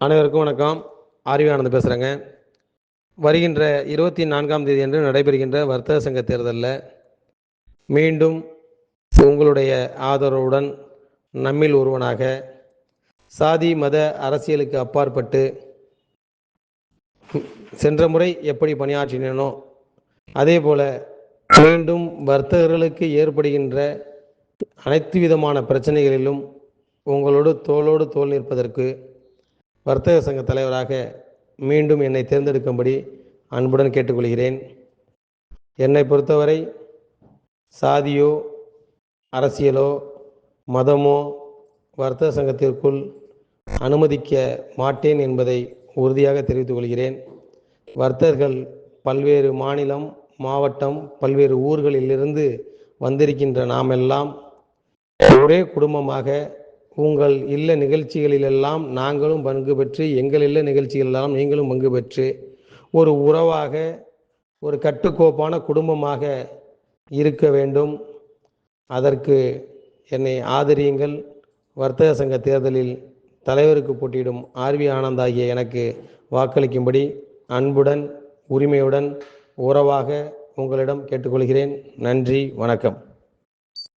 அனைவருக்கும் வணக்கம். ஆர்வி பேசுகிறேங்க வருகின்ற இருபத்தி நான்காம் தேதி அன்று நடைபெறுகின்ற வர்த்தக சங்க தேர்தலில் மீண்டும் உங்களுடைய ஆதரவுடன் நம்மில் ஒருவனாக சாதி மத அரசியலுக்கு அப்பாற்பட்டு சென்ற முறை எப்படி பணியாற்றினேனோ அதே போல மீண்டும் வர்த்தகர்களுக்கு ஏற்படுகின்ற அனைத்து விதமான பிரச்சனைகளிலும் உங்களோடு தோளோடு தோல் நிற்பதற்கு வர்த்தக சங்க தலைவராக மீண்டும் என்னை தேர்ந்தெடுக்கும்படி அன்புடன் கேட்டுக்கொள்கிறேன். என்னை பொறுத்தவரை சாதியோ அரசியலோ மதமோ வர்த்தக சங்கத்திற்குள் அனுமதிக்க மாட்டேன் என்பதை உறுதியாக தெரிவித்துக் கொள்கிறேன். வர்த்தகர்கள் பல்வேறு மாநிலம் மாவட்டம் பல்வேறு ஊர்களிலிருந்து வந்திருக்கின்ற நாமெல்லாம் ஒரே குடும்பமாக உங்கள் இல்ல நிகழ்ச்சிகளிலெல்லாம் நாங்களும் பங்கு பெற்று எங்கள் இல்ல நிகழ்ச்சிகளெல்லாம் நீங்களும் பங்கு பெற்று ஒரு உறவாக ஒரு கட்டுக்கோப்பான குடும்பமாக இருக்க வேண்டும். அதற்கு என்னை ஆதரியுங்கள். வர்த்தக சங்க தேர்தலில் தலைவருக்கு போட்டியிடும் ஆர்வி ஆனந்த் ஆகிய எனக்கு வாக்களிக்கும்படி அன்புடன் உரிமையுடன் உறவாக உங்களிடம் கேட்டுக்கொள்கிறேன். நன்றி வணக்கம்.